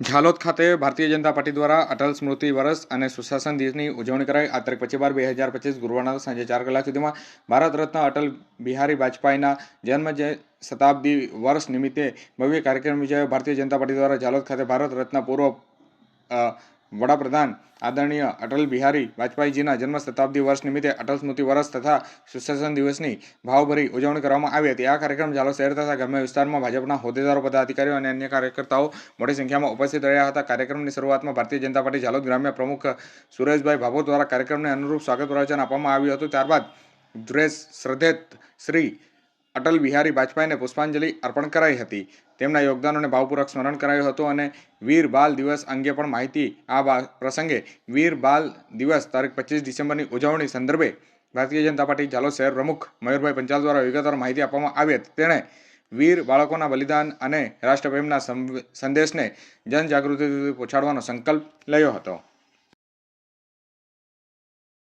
ઝાલોદ ખાતે ભારતીય જનતા પાર્ટી દ્વારા અટલ સ્મૃતિ વર્ષ અને સુશાસન દિવસની ઉજવણી કરાઈ. આ તારીખ પચીસ બાર બે હજાર પચીસ ગુરુવારના સાંજે ચાર કલાક સુધીમાં ભારત રત્ન અટલ બિહારી વાજપેયીના જન્મ શતાબ્દી વર્ષ નિમિત્તે ભવ્ય કાર્યક્રમ યોજાયો. ભારતીય જનતા પાર્ટી દ્વારા ઝાલોદ ખાતે ભારત રત્ન પૂર્વ વડાપ્રધાન આદરણીય અટલ બિહારી વાજપેયીજીના જન્મ શતાબ્દી વર્ષ નિમિત્તે અટલ સ્મૃતિ વર્ષ તથા સુશાસન દિવસની ભાવભરી ઉજવણી કરવામાં આવી હતી. આ કાર્યક્રમ ઝાલો શહેર તથા ગ્રામ્ય વિસ્તારમાં ભાજપના હોદ્દેદારો, પદાધિકારીઓ અને અન્ય કાર્યકર્તાઓ મોટી સંખ્યામાં ઉપસ્થિત રહ્યા હતા. કાર્યક્રમની શરૂઆતમાં ભારતીય જનતા પાર્ટી ઝાલોદ ગ્રામ્ય પ્રમુખ સુરેશભાઈ ભાભોર દ્વારા કાર્યક્રમને અનુરૂપ સ્વાગત પ્રવચન આપવામાં આવ્યું હતું. ત્યારબાદ દ્રેશ શ્રદ્ધેત શ્રી અટલ બિહારી વાજપેયીને પુષ્પાંજલિ અર્પણ કરાઈ હતી. તેમના યોગદાનોને ભાવપૂર્વક સ્મરણ કરાયું હતું અને વીર બાલ દિવસ અંગે પણ માહિતી આ પ્રસંગે વીર બાલ દિવસ તારીખ પચીસ ડિસેમ્બરની ઉજવણી સંદર્ભે ભારતીય જનતા પાર્ટી ઝાલોદ શહેર પ્રમુખ મયુરભાઈ પંચાલ દ્વારા વિગતવાર માહિતી આપવામાં આવી હતી. તેણે વીર બાળકોના બલિદાન અને રાષ્ટ્રપ્રેમના સંદેશને જનજાગૃતિ સુધી પહોંચાડવાનો સંકલ્પ લયો હતો.